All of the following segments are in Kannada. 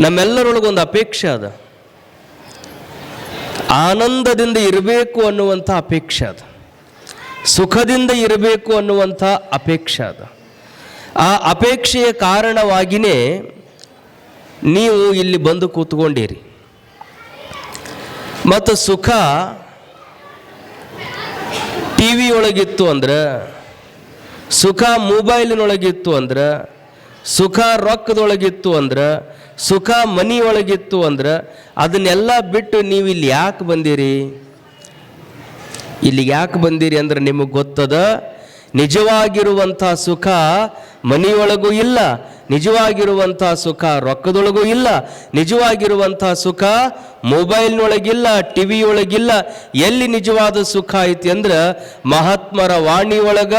ನಮ್ಮೆಲ್ಲರೊಳಗೊಂದು ಅಪೇಕ್ಷೆ ಅದ. ಆನಂದದಿಂದ ಇರಬೇಕು ಅನ್ನುವಂಥ ಅಪೇಕ್ಷೆ ಅದ. ಸುಖದಿಂದ ಇರಬೇಕು ಅನ್ನುವಂಥ ಅಪೇಕ್ಷೆ ಅದ. ಆ ಅಪೇಕ್ಷೆಯ ಕಾರಣವಾಗಿಯೇ ನೀವು ಇಲ್ಲಿ ಬಂದು ಕೂತ್ಕೊಂಡಿರಿ. ಮತ್ತು ಸುಖ ಟಿ ವಿಯೊಳಗಿತ್ತು ಅಂದ್ರೆ, ಸುಖ ಮೊಬೈಲಿನೊಳಗಿತ್ತು ಅಂದ್ರೆ, ಸುಖ ರೊಕ್ಕದೊಳಗಿತ್ತು ಅಂದ್ರೆ ಸುಖ ಮನಿಯೊಳಗಿತ್ತು ಅಂದ್ರೆ ಅದನ್ನೆಲ್ಲ ಬಿಟ್ಟು ನೀವು ಇಲ್ಲಿ ಯಾಕೆ ಬಂದಿರಿ? ಇಲ್ಲಿ ಯಾಕೆ ಬಂದಿರಿ ಅಂದ್ರೆ ನಿಮಗೆ ಗೊತ್ತದ? ನಿಜವಾಗಿರುವಂಥ ಸುಖ ಮನಿಯೊಳಗೂ ಇಲ್ಲ, ನಿಜವಾಗಿರುವಂಥ ಸುಖ ರೊಕ್ಕದೊಳಗೂ ಇಲ್ಲ, ನಿಜವಾಗಿರುವಂಥ ಸುಖ ಮೊಬೈಲ್ನೊಳಗಿಲ್ಲ ಟಿ ವಿಯೊಳಗಿಲ್ಲ ಎಲ್ಲಿ ನಿಜವಾದ ಸುಖ ಐತಿ ಅಂದ್ರೆ ಮಹಾತ್ಮರ ವಾಣಿಯೊಳಗ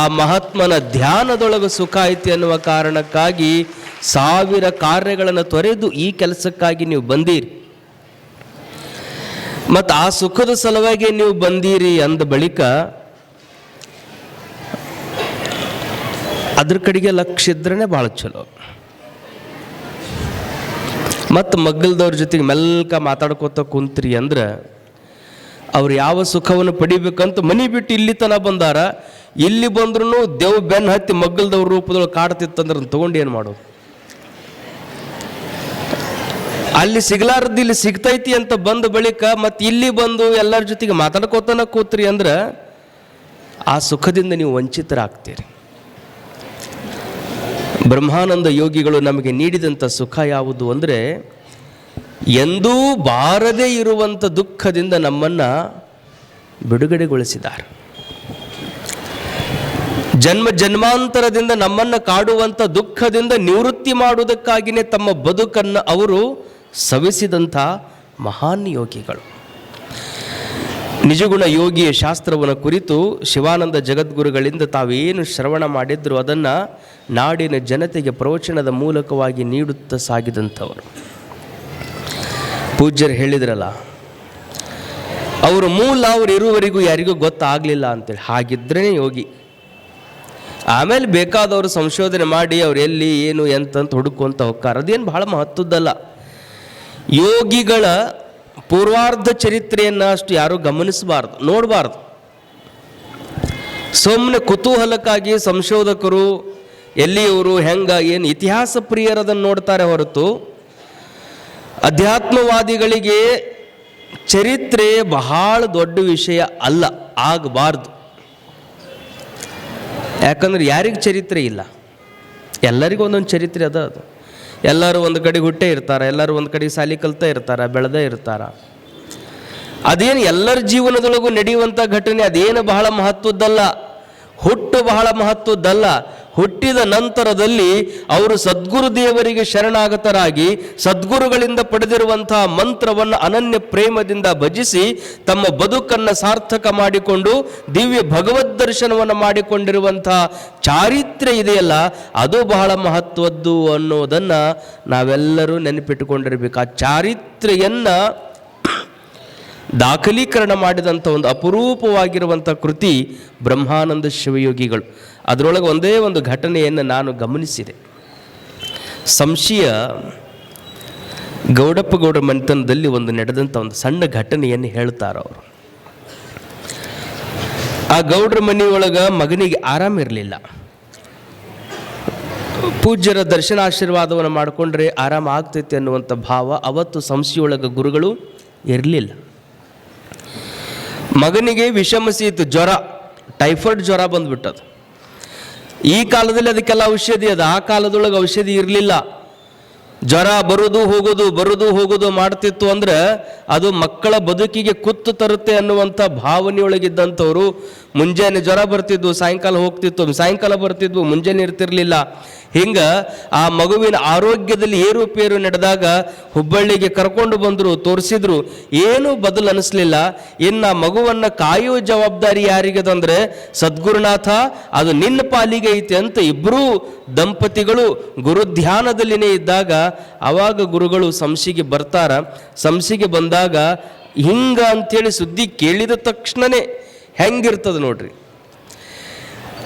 ಆ ಮಹಾತ್ಮನ ಧ್ಯಾನದೊಳಗೆ ಸುಖ ಐತಿ ಅನ್ನುವ ಕಾರಣಕ್ಕಾಗಿ ಸಾವಿರ ಕಾರ್ಯಗಳನ್ನು ತೊರೆದು ಈ ಕೆಲಸಕ್ಕಾಗಿ ನೀವು ಬಂದೀರಿ. ಮತ್ತು ಆ ಸುಖದ ಸಲುವಾಗಿ ನೀವು ಬಂದೀರಿ ಅಂದ ಬಳಿಕ ಅದ್ರ ಕಡೆಗೆ ಲಕ್ಷ್ಯ ಇದ್ರೇ ಭಾಳ ಚಲೋ. ಮತ್ತು ಮಗ್ಗಲ್ದವ್ರ ಜೊತೆಗೆ ಮೆಲ್ಕ ಮಾತಾಡ್ಕೋತ ಕುಂತ್ರಿ ಅಂದ್ರೆ ಅವ್ರು ಯಾವ ಸುಖವನ್ನು ಪಡಿಬೇಕಂತ ಮನಿ ಬಿಟ್ಟು ಇಲ್ಲಿ ತನ ಬಂದಾರ. ಇಲ್ಲಿ ಬಂದ್ರೂ ದೇವ್ ಬೆನ್ ಹತ್ತಿ ಮಗ್ಗಲ್ದವ್ರ ರೂಪದೊಳಗೆ ಕಾಡ್ತಿತ್ತಂದ್ರೆ ತೊಗೊಂಡು ಏನು ಮಾಡೋದು? ಅಲ್ಲಿ ಸಿಗ್ಲಾರ್ದು ಇಲ್ಲಿ ಸಿಗ್ತೈತಿ ಅಂತ ಬಂದ ಬಳಿಕ ಮತ್ತೆ ಇಲ್ಲಿ ಬಂದು ಎಲ್ಲರ ಜೊತೆಗೆ ಮಾತಾಡ್ಕೋತನ ಕೂತ್ರಿ ಅಂದ್ರೆ ಆ ಸುಖದಿಂದ ನೀವು ವಂಚಿತರಾಗ್ತೀರಿ. ಬ್ರಹ್ಮಾನಂದ ಯೋಗಿಗಳು ನಮಗೆ ನೀಡಿದಂಥ ಸುಖ ಯಾವುದು ಅಂದರೆ ಎಂದೂ ಬಾರದೇ ಇರುವಂಥ ದುಃಖದಿಂದ ನಮ್ಮನ್ನು ಬಿಡುಗಡೆಗೊಳಿಸಿದ್ದಾರೆ. ಜನ್ಮ ಜನ್ಮಾಂತರದಿಂದ ನಮ್ಮನ್ನು ಕಾಡುವಂಥ ದುಃಖದಿಂದ ನಿವೃತ್ತಿ ಮಾಡುವುದಕ್ಕಾಗಿಯೇ ತಮ್ಮ ಬದುಕನ್ನು ಅವರು ಸವಿಸಿದಂಥ ಮಹಾನ್ ಯೋಗಿಗಳು. ನಿಜಗುಣ ಯೋಗಿಯ ಶಾಸ್ತ್ರವನ್ನು ಕುರಿತು ಶಿವಾನಂದ ಜಗದ್ಗುರುಗಳಿಂದ ತಾವೇನು ಶ್ರವಣ ಮಾಡಿದ್ರು ಅದನ್ನು ನಾಡಿನ ಜನತೆಗೆ ಪ್ರವಚನದ ಮೂಲಕವಾಗಿ ನೀಡುತ್ತಾ ಸಾಗಿದಂಥವರು. ಪೂಜ್ಯರು ಹೇಳಿದ್ರಲ್ಲ, ಅವರು ಮೂಲ ಅವ್ರು ಇರುವವರೆಗೂ ಯಾರಿಗೂ ಗೊತ್ತಾಗಲಿಲ್ಲ ಅಂತೇಳಿ. ಹಾಗಿದ್ರೇ ಯೋಗಿ. ಆಮೇಲೆ ಬೇಕಾದವರು ಸಂಶೋಧನೆ ಮಾಡಿ ಅವ್ರು ಎಲ್ಲಿ, ಏನು ಎಂತಂತ ಹುಡುಕುವಂಥ ಹೋಗ್ತಾರೆ ಅದೇನು ಬಹಳ ಮಹತ್ವದ್ದಲ್ಲ. ಯೋಗಿಗಳ ಪೂರ್ವಾರ್ಧ ಚರಿತ್ರೆಯನ್ನು ಅಷ್ಟು ಯಾರೂ ಗಮನಿಸಬಾರ್ದು, ನೋಡಬಾರ್ದು. ಸುಮ್ಮನೆ ಕುತೂಹಲಕ್ಕಾಗಿ ಸಂಶೋಧಕರು, ಎಲ್ಲಿಯವರು, ಹೆಂಗ, ಏನು ಇತಿಹಾಸ ಪ್ರಿಯರದನ್ನು ನೋಡ್ತಾರೆ ಹೊರತು, ಅಧ್ಯಾತ್ಮವಾದಿಗಳಿಗೆ ಚರಿತ್ರೆ ಬಹಳ ದೊಡ್ಡ ವಿಷಯ ಅಲ್ಲ, ಆಗಬಾರ್ದು. ಯಾಕಂದ್ರೆ ಯಾರಿಗೆ ಚರಿತ್ರೆ ಇಲ್ಲ? ಎಲ್ಲರಿಗೂ ಒಂದೊಂದು ಚರಿತ್ರೆ ಅದ ಅದು. ಎಲ್ಲರೂ ಒಂದು ಕಡೆ ಹುಟ್ಟೆ ಇರ್ತಾರೆ, ಎಲ್ಲರೂ ಒಂದು ಕಡೆ ಸಾಲಿ ಕಲ್ತಾ ಇರ್ತಾರೆ, ಬೆಳೆದೇ ಇರ್ತಾರೆ. ಅದೇನು ಎಲ್ಲರ ಜೀವನದೊಳಗೂ ನಡೆಯುವಂಥ ಘಟನೆ ಅದೇನು ಬಹಳ ಮಹತ್ವದ್ದಲ್ಲ. ಹುಟ್ಟು ಬಹಳ ಮಹತ್ವದ್ದಲ್ಲ. ಹುಟ್ಟಿದ ನಂತರದಲ್ಲಿ ಅವರು ಸದ್ಗುರು ದೇವರಿಗೆ ಶರಣಾಗತರಾಗಿ ಸದ್ಗುರುಗಳಿಂದ ಪಡೆದಿರುವಂತಹ ಮಂತ್ರವನ್ನು ಅನನ್ಯ ಪ್ರೇಮದಿಂದ ಭಜಿಸಿ ತಮ್ಮ ಬದುಕನ್ನು ಸಾರ್ಥಕ ಮಾಡಿಕೊಂಡು ದಿವ್ಯ ಭಗವದ್ ದರ್ಶನವನ್ನು ಮಾಡಿಕೊಂಡಿರುವಂತಹ ಚಾರಿತ್ರ್ಯ ಇದೆಯಲ್ಲ, ಅದು ಬಹಳ ಮಹತ್ವದ್ದು ಅನ್ನೋದನ್ನು ನಾವೆಲ್ಲರೂ ನೆನಪಿಟ್ಟುಕೊಂಡಿರಬೇಕು. ಆ ಚಾರಿತ್ರೆಯನ್ನು ದಾಖಲೀಕರಣ ಮಾಡಿದಂಥ ಒಂದು ಅಪರೂಪವಾಗಿರುವಂಥ ಕೃತಿ ಬ್ರಹ್ಮಾನಂದ ಶಿವಯೋಗಿಗಳು. ಅದರೊಳಗೆ ಒಂದೇ ಒಂದು ಘಟನೆಯನ್ನು ನಾನು ಗಮನಿಸಿದೆ. ಸಂಶಯ ಗೌಡಪ್ಪ ಗೌಡ ಮನೆತನದಲ್ಲಿ ಒಂದು ನಡೆದಂಥ ಒಂದು ಸಣ್ಣ ಘಟನೆಯನ್ನು ಹೇಳ್ತಾರೆ ಅವರು. ಆ ಗೌಡ್ರ ಮನೆಯೊಳಗೆ ಮಗನಿಗೆ ಆರಾಮಿರಲಿಲ್ಲ ಪೂಜ್ಯರ ದರ್ಶನ ಆಶೀರ್ವಾದವನ್ನು ಮಾಡಿಕೊಂಡ್ರೆ ಆರಾಮ ಆಗ್ತೈತೆ ಅನ್ನುವಂಥ ಭಾವ ಅವತ್ತು ಸಂಸ್ಥೆಯೊಳಗೆ ಗುರುಗಳು ಇರಲಿಲ್ಲ. ಮಗನಿಗೆ ವಿಷಮಶೀತ ಜ್ವರ, ಟೈಫಾಯ್ಡ್ ಜ್ವರ ಬಂದ್ಬಿಟ್ಟದು ಈ ಕಾಲದಲ್ಲಿ ಅದಕ್ಕೆಲ್ಲ ಔಷಧಿ ಅದ. ಆ ಕಾಲದೊಳಗೆ ಔಷಧಿ ಇರಲಿಲ್ಲ. ಜ್ವರ ಬರುದು ಹೋಗೋದು ಬರುದು ಹೋಗೋದು ಮಾಡ್ತಿತ್ತು ಅಂದ್ರೆ ಅದು ಮಕ್ಕಳ ಬದುಕಿಗೆ ಕುತ್ತು ತರುತ್ತೆ ಅನ್ನುವಂಥ ಭಾವನೆಯೊಳಗಿದ್ದಂಥವ್ರು. ಮುಂಜಾನೆ ಜ್ವರ ಬರ್ತಿದ್ವು, ಸಾಯಂಕಾಲ ಹೋಗ್ತಿತ್ತು, ಸಾಯಂಕಾಲ ಬರ್ತಿದ್ವು, ಮುಂಜಾನೆ ಇರ್ತಿರ್ಲಿಲ್ಲ. ಹಿಂಗೆ ಆ ಮಗುವಿನ ಆರೋಗ್ಯದಲ್ಲಿ ಏರುಪೇರು ನಡೆದಾಗ ಹುಬ್ಬಳ್ಳಿಗೆ ಕರ್ಕೊಂಡು ಬಂದರು, ತೋರಿಸಿದ್ರು, ಏನೂ ಬದಲು ಅನಿಸ್ಲಿಲ್ಲ. ಇನ್ನು ಮಗುವನ್ನು ಕಾಯುವ ಜವಾಬ್ದಾರಿ ಯಾರಿಗದಂದ್ರೆ ಸದ್ಗುರುನಾಥ, ಅದು ನಿನ್ನ ಪಾಲಿಗೆ ಐತೆ ಅಂತ ಇಬ್ಬರೂ ದಂಪತಿಗಳು ಗುರುಧ್ಯಾನದಲ್ಲಿನೇ ಇದ್ದಾಗ ಅವಾಗ ಗುರುಗಳು ಸಂಶಿಗೆ ಬರ್ತಾರ. ಸಂಶಿಗೆ ಬಂದಾಗ ಹಿಂಗ ಅಂಥೇಳಿ ಸುದ್ದಿ ಕೇಳಿದ ತಕ್ಷಣನೇ ಹೆಂಗಿರ್ತದೆ ನೋಡ್ರಿ.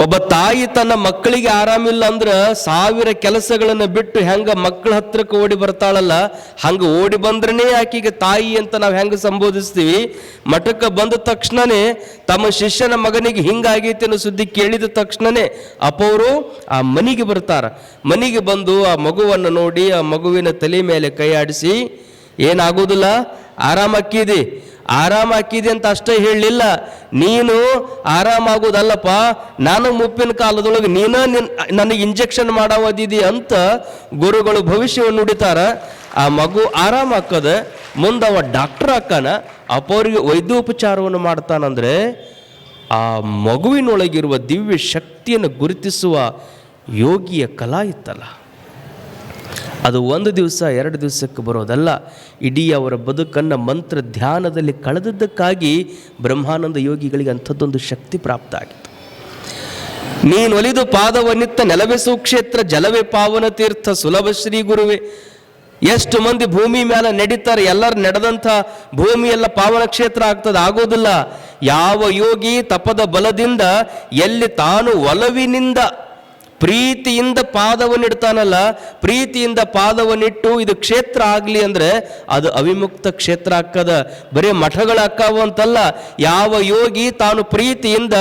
ಒಬ್ಬ ತಾಯಿ ತನ್ನ ಮಕ್ಕಳಿಗೆ ಆರಾಮಿಲ್ಲ ಅಂದ್ರೆ ಸಾವಿರ ಕೆಲಸಗಳನ್ನು ಬಿಟ್ಟು ಹೆಂಗ ಮಕ್ಕಳ ಹತ್ರಕ್ಕೆ ಓಡಿ ಬರ್ತಾಳಲ್ಲ, ಹಂಗ ಓಡಿ ಬಂದ್ರನೇ ಆಕೆಗೆ ತಾಯಿ ಅಂತ ನಾವು ಹೆಂಗ ಸಂಬೋಧಿಸ್ತೀವಿ? ಮಠಕ್ಕೆ ಬಂದ ತಕ್ಷಣನೇ ತಮ್ಮ ಶಿಷ್ಯನ ಮಗನಿಗೆ ಹಿಂಗಾಗೈತಿ ಅನ್ನೋ ಸುದ್ದಿ ಕೇಳಿದ ತಕ್ಷಣನೇ ಅಪ್ಪವರು ಆ ಮನೆಗೆ ಬರ್ತಾರ. ಮನೆಗೆ ಬಂದು ಆ ಮಗುವನ್ನು ನೋಡಿ ಆ ಮಗುವಿನ ತಲೆ ಮೇಲೆ ಕೈ ಆಡಿಸಿ, ಏನಾಗೋದಿಲ್ಲ? ಆರಾಮಕ್ಕಿದೆ. ಆರಾಮ ಹಾಕಿದೆ ಅಂತ ಅಷ್ಟೇ ಹೇಳಲಿಲ್ಲ. ನೀನು ಆರಾಮಾಗೋದಲ್ಲಪ್ಪ ನಾನು ಮುಪ್ಪಿನ ಕಾಲದೊಳಗೆ ನೀನ ನಿನ್, ನನಗೆ ಇಂಜೆಕ್ಷನ್ ಮಾಡಾವದಿದಿ ಅಂತ ಗುರುಗಳು ಭವಿಷ್ಯವನ್ನು ನುಡಿತಾರ. ಆ ಮಗು ಆರಾಮ ಹಾಕದ, ಮುಂದೆ ಅವ ಡಾಕ್ಟರ್ ಹಾಕಾನ ಅಪ್ಪವ್ರಿಗೆ ವೈದ್ಯೋಪಚಾರವನ್ನು ಮಾಡ್ತಾನಂದ್ರೆ ಆ ಮಗುವಿನೊಳಗಿರುವ ದಿವ್ಯ ಶಕ್ತಿಯನ್ನು ಗುರುತಿಸುವ ಯೋಗಿಯ ಕಲಾ ಇತ್ತಲ್ಲ. ಅದು ಒಂದು ದಿವಸ, ಎರಡು ದಿವಸಕ್ಕೆ ಬರೋದಲ್ಲ. ಇಡೀ ಅವರ ಬದುಕನ್ನು ಮಂತ್ರ ಧ್ಯಾನದಲ್ಲಿ ಕಳೆದದ್ದಕ್ಕಾಗಿ ಬ್ರಹ್ಮಾನಂದ ಯೋಗಿಗಳಿಗೆ ಅಂಥದ್ದೊಂದು ಶಕ್ತಿ ಪ್ರಾಪ್ತ ಆಗಿತ್ತು ನೀನು ಒಲಿದು ಪಾದವನಿತ್ತ ನೆಲವೇ ಸುಕ್ಷೇತ್ರ ಜಲವೇ ಪಾವನ ತೀರ್ಥ, ಸುಲಭ ಶ್ರೀ ಗುರುವೆ. ಎಷ್ಟು ಮಂದಿ ಭೂಮಿ ಮೇಲೆ ನಡೀತಾರೆ, ಎಲ್ಲರೂ ನಡೆದಂಥ ಭೂಮಿ ಎಲ್ಲ ಪಾವನ ಕ್ಷೇತ್ರ ಆಗ್ತದೆ, ಆಗೋದಿಲ್ಲ. ಯಾವ ಯೋಗಿ ತಪದ ಬಲದಿಂದ ಎಲ್ಲಿ ತಾನು ಒಲವಿನಿಂದ ಪ್ರೀತಿಯಿಂದ ಪಾದವನ್ನಿಡ್ತಾನಲ್ಲ, ಪ್ರೀತಿಯಿಂದ ಪಾದವನ್ನಿಟ್ಟು ಇದು ಕ್ಷೇತ್ರ ಆಗಲಿ ಅಂದ್ರೆ ಅದು ಅವಿಮುಕ್ತ ಕ್ಷೇತ್ರ ಅಕ್ಕದ ಬರೀ ಮಠಗಳ ಹಾಕಾವು ಅಂತಲ್ಲ. ಯಾವ ಯೋಗಿ ತಾನು ಪ್ರೀತಿಯಿಂದ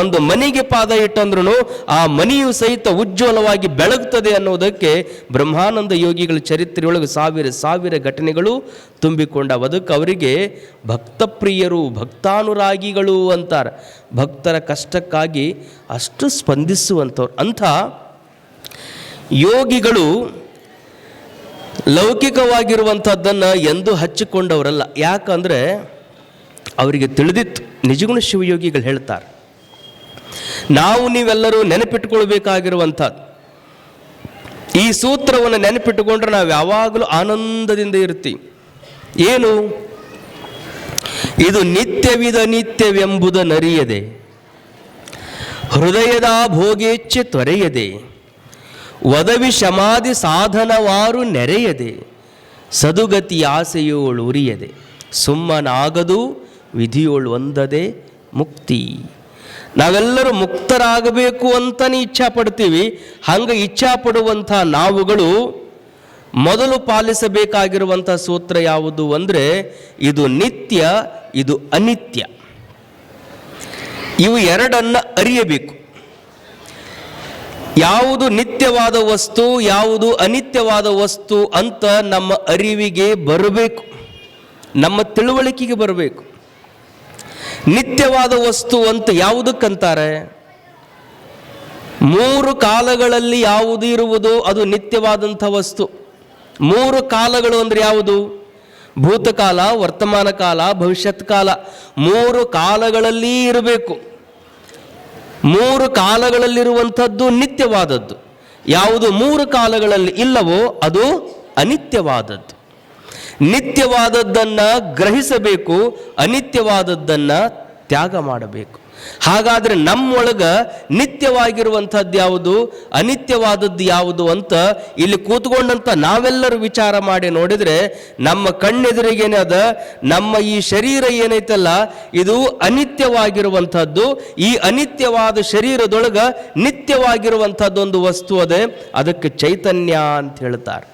ಒಂದು ಮನೆಗೆ ಪಾದ ಇಟ್ಟಂದ್ರೂ ಆ ಮನೆಯು ಸಹಿತ ಉಜ್ವಲವಾಗಿ ಬೆಳಗ್ತದೆ ಅನ್ನೋದಕ್ಕೆ ಬ್ರಹ್ಮಾನಂದ ಯೋಗಿಗಳ ಚರಿತ್ರೆಯೊಳಗೆ ಸಾವಿರ ಸಾವಿರ ಘಟನೆಗಳು ತುಂಬಿಕೊಂಡ ಅದಕ್ಕೆ ಅವರಿಗೆ ಭಕ್ತಪ್ರಿಯರು, ಭಕ್ತಾನುರಾಗಿಗಳು ಅಂತಾರೆ. ಭಕ್ತರ ಕಷ್ಟಕ್ಕಾಗಿ ಅಷ್ಟು ಸ್ಪಂದಿಸುವಂಥವ್ರು. ಅಂಥ ಯೋಗಿಗಳು ಲೌಕಿಕವಾಗಿರುವಂಥದ್ದನ್ನು ಎಂದೂ ಹಚ್ಚಿಕೊಂಡವರಲ್ಲ. ಯಾಕಂದರೆ ಅವರಿಗೆ ತಿಳಿದಿತ್ತು. ನಿಜಗುಣ ಶಿವಯೋಗಿಗಳು ಹೇಳ್ತಾರೆ. ನಾವು ನೀವೆಲ್ಲರೂ ನೆನಪಿಟ್ಟುಕೊಳ್ಬೇಕಾಗಿರುವಂಥದ್ದು ಈ ಸೂತ್ರವನ್ನು ನೆನಪಿಟ್ಟುಕೊಂಡ್ರೆ ನಾವು ಯಾವಾಗಲೂ ಆನಂದದಿಂದ ಇರ್ತೀವಿ. ಏನು? ಇದು ನಿತ್ಯವಿದ ನಿತ್ಯವೆಂಬುದ ನರಿಯದೆ. ಹೃದಯದ ಭೋಗೇಚ್ಛೆ ತೊರೆಯದೆ. ವದವಿ ಶಮಾಧಿ ಸಾಧನವಾರು ನೆರೆಯದೆ. ಸದುಗತಿ ಆಸೆಯೋಳು ಉರಿಯದೆ. ಸುಮ್ಮನಾಗದು ವಿಧಿಯೋಳು ಒಂದದೆ ಮುಕ್ತಿ. ನಾವೆಲ್ಲರೂ ಮುಕ್ತರಾಗಬೇಕು ಅಂತಲೇ ಇಚ್ಛಾ ಪಡ್ತೀವಿ ಹಂಗೆ ಇಚ್ಛಾ ಪಡುವಂಥ ನಾವುಗಳು ಮೊದಲು ಪಾಲಿಸಬೇಕಾಗಿರುವಂಥ ಸೂತ್ರ ಯಾವುದು ಅಂದರೆ, ಇದು ನಿತ್ಯ ಇದು ಅನಿತ್ಯ. ಇವು ಎರಡನ್ನು ಅರಿಯಬೇಕು. ಯಾವುದು ನಿತ್ಯವಾದ ವಸ್ತು, ಯಾವುದು ಅನಿತ್ಯವಾದ ವಸ್ತು ಅಂತ ನಮ್ಮ ಅರಿವಿಗೆ ಬರಬೇಕು. ನಮ್ಮ ತಿಳುವಳಿಕೆಗೆ ಬರಬೇಕು. ನಿತ್ಯವಾದ ವಸ್ತು ಅಂತ ಯಾವುದಕ್ಕಂತಾರೆ? ಮೂರು ಕಾಲಗಳಲ್ಲಿ ಯಾವುದು ಇರುವುದು ಅದು ನಿತ್ಯವಾದಂಥ ವಸ್ತು. ಮೂರು ಕಾಲಗಳು ಅಂದರೆ ಯಾವುದು? ಭೂತಕಾಲ, ವರ್ತಮಾನ ಕಾಲ, ಭವಿಷ್ಯತ್ ಕಾಲ ಮೂರು ಕಾಲಗಳಲ್ಲಿ ಇರಬೇಕು. ಮೂರು ಕಾಲಗಳಲ್ಲಿರುವಂಥದ್ದು ನಿತ್ಯವಾದದ್ದು. ಯಾವುದು ಮೂರು ಕಾಲಗಳಲ್ಲಿ ಇಲ್ಲವೋ ಅದು ಅನಿತ್ಯವಾದದ್ದು. ನಿತ್ಯವಾದದ್ದನ್ನು ಗ್ರಹಿಸಬೇಕು, ಅನಿತ್ಯವಾದದ್ದನ್ನು ತ್ಯಾಗ ಮಾಡಬೇಕು. ಹಾಗಾದರೆ ನಮ್ಮೊಳಗೆ ನಿತ್ಯವಾಗಿರುವಂಥದ್ದು ಯಾವುದು? ಅನಿತ್ಯವಾದದ್ದು ಯಾವುದು ಅಂತ ಇಲ್ಲಿ ಕೂತ್ಕೊಂಡಂತ ನಾವೆಲ್ಲರೂ ವಿಚಾರ ಮಾಡಿ ನೋಡಿದರೆ ನಮ್ಮ ಕಣ್ಣೆದುರಿಗೇನೆ ಅದ, ನಮ್ಮ ಈ ಶರೀರ ಏನೈತಲ್ಲ, ಇದು ಅನಿತ್ಯವಾಗಿರುವಂಥದ್ದು. ಈ ಅನಿತ್ಯವಾದ ಶರೀರದೊಳಗ ನಿತ್ಯವಾಗಿರುವಂಥದ್ದೊಂದು ವಸ್ತು ಅದೇ, ಅದಕ್ಕೆ ಚೈತನ್ಯ ಅಂತ ಹೇಳ್ತಾರೆ.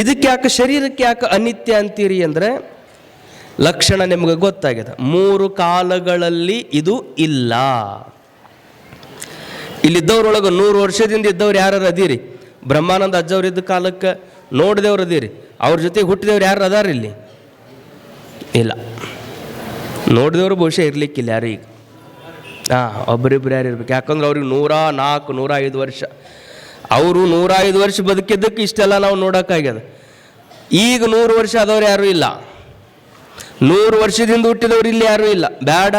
ಇದಕ್ಕೆ ಯಾಕೆ ಶರೀರಕ್ಕೆ ಯಾಕೆ ಅನಿತ್ಯ ಅಂತೀರಿ ಅಂದರೆ ಲಕ್ಷಣ ನಿಮಗೆ ಗೊತ್ತಾಗಿದೆ. ಮೂರು ಕಾಲಗಳಲ್ಲಿ ಇದು ಇಲ್ಲ. ಇಲ್ಲಿದ್ದವ್ರೊಳಗೆ ನೂರು ವರ್ಷದಿಂದ ಇದ್ದವ್ರು ಯಾರು ಅದೀರಿ? ಬ್ರಹ್ಮಾನಂದ ಅಜ್ಜವ್ರು ಇದ್ದ ಕಾಲಕ್ಕೆ ನೋಡಿದವ್ರು ಅದೀರಿ. ಅವ್ರ ಜೊತೆಗೆ ಹುಟ್ಟಿದವ್ರು ಯಾರು ಅದಾರ ಇಲ್ಲಿ? ಇಲ್ಲ. ನೋಡಿದವರು ಬಹುಶಃ ಇರಲಿಕ್ಕಿಲ್ಲ ಯಾರು ಈಗ. ಹಾಂ ಒಬ್ಬರಿಬ್ರು ಯಾರು ಇರ್ಬೇಕು. ಯಾಕಂದ್ರೆ ಅವ್ರಿಗೆ ನೂರ ನಾಲ್ಕು, ನೂರ ಐದು ವರ್ಷ. ಅವರು ನೂರ ಐದು ವರ್ಷ ಬದುಕಿದ್ದಕ್ಕೆ ಇಷ್ಟೆಲ್ಲ ನಾವು ನೋಡೋಕ್ಕಾಗ್ಯದ. ಈಗ ನೂರು ವರ್ಷ ಆದವ್ರು ಯಾರು ಇಲ್ಲ. ನೂರು ವರ್ಷದಿಂದ ಹುಟ್ಟಿದವ್ರು ಇಲ್ಲಿ ಯಾರೂ ಇಲ್ಲ. ಬೇಡ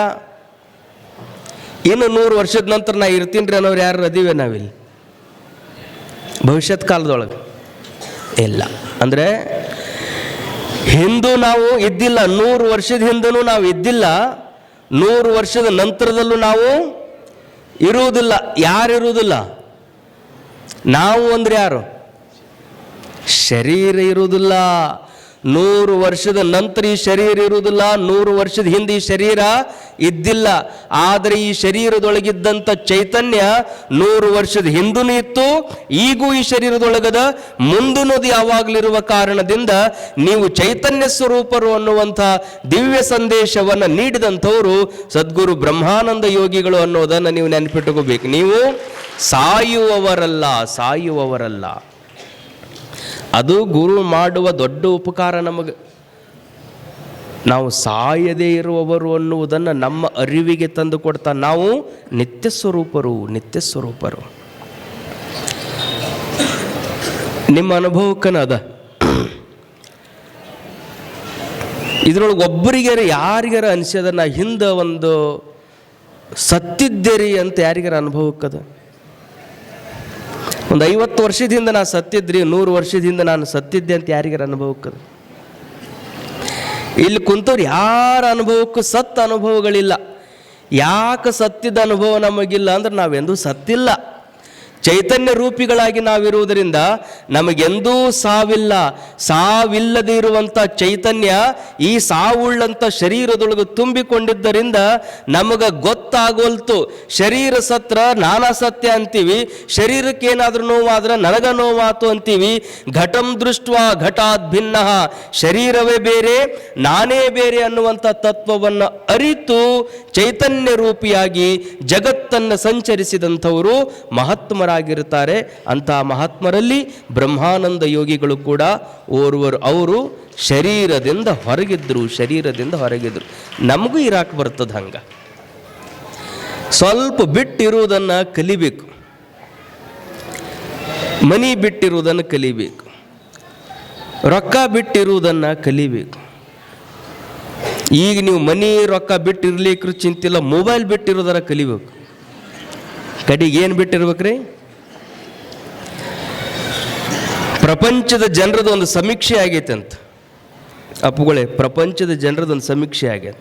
ಇನ್ನು ನೂರು ವರ್ಷದ ನಂತರ ನಾ ಇರ್ತೀನಿ ರೀ ಅನ್ನೋರು ಯಾರು ಅದೀವಿ ನಾವಿಲ್ಲಿ. ಭವಿಷ್ಯತ್ ಕಾಲದೊಳಗೆ. ಇಲ್ಲ. ಅಂದರೆ ಹಿಂದೂ ನಾವು ಇದ್ದಿಲ್ಲ. ನೂರು ವರ್ಷದ ಹಿಂದೂ ನಾವು ಇದ್ದಿಲ್ಲ. ನೂರು ವರ್ಷದ ನಂತರದಲ್ಲೂ ನಾವು ಇರುವುದಿಲ್ಲ. ಯಾರು ಇರುವುದಿಲ್ಲ ನಾವು ಅಂದ್ರೆ ಯಾರು? ಶರೀರ ಇರುವುದಿಲ್ಲ. ನೂರು ವರ್ಷದ ನಂತರ ಈ ಶರೀರ ಇರುವುದಿಲ್ಲ, ನೂರು ವರ್ಷದ ಹಿಂದೆ ಈ ಶರೀರ ಇದ್ದಿಲ್ಲ. ಆದರೆ ಈ ಶರೀರದೊಳಗಿದ್ದಂಥ ಚೈತನ್ಯ ನೂರು ವರ್ಷದ ಹಿಂದೂ ಇತ್ತು, ಈಗೂ ಈ ಶರೀರದೊಳಗದ ಮುಂದಿನದು ಯಾವಾಗಲಿರುವ ಕಾರಣದಿಂದ ನೀವು ಚೈತನ್ಯ ಸ್ವರೂಪರು ಅನ್ನುವಂಥ ದಿವ್ಯ ಸಂದೇಶವನ್ನು ನೀಡಿದಂಥವರು ಸದ್ಗುರು ಬ್ರಹ್ಮಾನಂದ ಯೋಗಿಗಳು ಅನ್ನೋದನ್ನು ನೀವು ನೆನಪಿಟ್ಟುಕೋಬೇಕು ನೀವು ಸಾಯುವವರಲ್ಲ ಸಾಯುವವರಲ್ಲ. ಅದು ಗುರು ಮಾಡುವ ದೊಡ್ಡ ಉಪಕಾರ ನಮಗೆ. ನಾವು ಸಾಯದೇ ಇರುವವರು ಅನ್ನುವುದನ್ನು ನಮ್ಮ ಅರಿವಿಗೆ ತಂದು ಕೊಡ್ತಾ ನಾವು ನಿತ್ಯ ಸ್ವರೂಪರು ನಿತ್ಯ ಸ್ವರೂಪರು. ನಿಮ್ಮ ಅನುಭವಕ್ಕನ ಅದ ಇದ್ರೊಳಗೆ ಒಬ್ಬರಿಗಾರ ಯಾರಿಗಾರ ಅನಿಸ್ಯದ ನಾ ಹಿಂದೆ ಒಂದು ಸತ್ತಿದ್ದೇರಿ ಅಂತ ಯಾರಿಗಾರ ಅನುಭವಕ್ಕದ? ಒಂದು ಐವತ್ತು ವರ್ಷದಿಂದ ನಾನು ಸತ್ತಿದ್ರಿ, ನೂರು ವರ್ಷದಿಂದ ನಾನು ಸತ್ತಿದ್ದೆ ಅಂತ ಯಾರಿಗಾರ ಅನುಭವಕ್ಕೆ? ಇಲ್ಲಿ ಕುಂತವ್ರು ಯಾರ ಅನುಭವಕ್ಕೂ ಸತ್ತ ಅನುಭವಗಳಿಲ್ಲ. ಯಾಕೆ ಸತ್ತಿದ್ದ ಅನುಭವ ನಮಗಿಲ್ಲ ಅಂದ್ರೆ ನಾವೆಂದೂ ಸತ್ತಿಲ್ಲ. ಚೈತನ್ಯ ರೂಪಿಗಳಾಗಿ ನಾವಿರುವುದರಿಂದ ನಮಗೆಂದೂ ಸಾವಿಲ್ಲ. ಸಾವಿಲ್ಲದೆ ಇರುವಂಥ ಚೈತನ್ಯ ಈ ಸಾವುಳ್ಳಂಥ ಶರೀರದೊಳಗೆ ತುಂಬಿಕೊಂಡಿದ್ದರಿಂದ ನಮಗೆ ಗೊತ್ತಾಗೋಲ್ತು. ಶರೀರ ಸತ್ರ ನಾನಾ ಸತ್ಯ ಅಂತೀವಿ. ಶರೀರಕ್ಕೆ ಏನಾದರೂ ನೋವಾದ್ರೆ ನನಗ ನೋವಾತು ಅಂತೀವಿ. ಘಟಂ ದೃಷ್ಟ ಘಟಾತ್ ಭಿನ್ನ. ಶರೀರವೇ ಬೇರೆ, ನಾನೇ ಬೇರೆ ಅನ್ನುವಂಥ ತತ್ವವನ್ನು ಅರಿತು ಚೈತನ್ಯ ರೂಪಿಯಾಗಿ ಜಗತ್ತನ್ನು ಸಂಚರಿಸಿದಂಥವರು ಮಹಾತ್ಮರಾಗಿರುತ್ತಾರೆ. ಅಂತಹ ಮಹಾತ್ಮರಲ್ಲಿ ಬ್ರಹ್ಮಾನಂದ ಯೋಗಿಗಳು ಕೂಡ ಓರ್ವರು. ಅವರು ಶರೀರದಿಂದ ಹೊರಗಿದ್ರು ಶರೀರದಿಂದ ಹೊರಗಿದ್ರು. ನಮಗೂ ಇರಾಕ್ ಬರ್ತದೆ ಹಂಗೆ. ಸ್ವಲ್ಪ ಬಿಟ್ಟಿರುವುದನ್ನು ಕಲಿಬೇಕು. ಮನಿ ಬಿಟ್ಟಿರುವುದನ್ನು ಕಲಿಬೇಕು. ರೊಕ್ಕ ಬಿಟ್ಟಿರುವುದನ್ನು ಕಲಿಬೇಕು. ಈಗ ನೀವು ಮನಿ ರೊಕ್ಕ ಬಿಟ್ಟಿರ್ಲಿಕ್ಕೆ ಚಿಂತಿಲ್ಲ ಮೊಬೈಲ್ ಬಿಟ್ಟಿರೋದರ ಕಲಿಬೇಕು. ಕಡೆಗೆ ಏನು ಬಿಟ್ಟಿರ್ಬೇಕ್ರಿ? ಪ್ರಪಂಚದ ಜನರದ ಒಂದು ಸಮೀಕ್ಷೆ ಆಗೈತೆ ಅಂತ. ಅಪ್ಪುಗಳೇ ಪ್ರಪಂಚದ ಜನರದ ಒಂದು ಸಮೀಕ್ಷೆ ಆಗೈತೆ.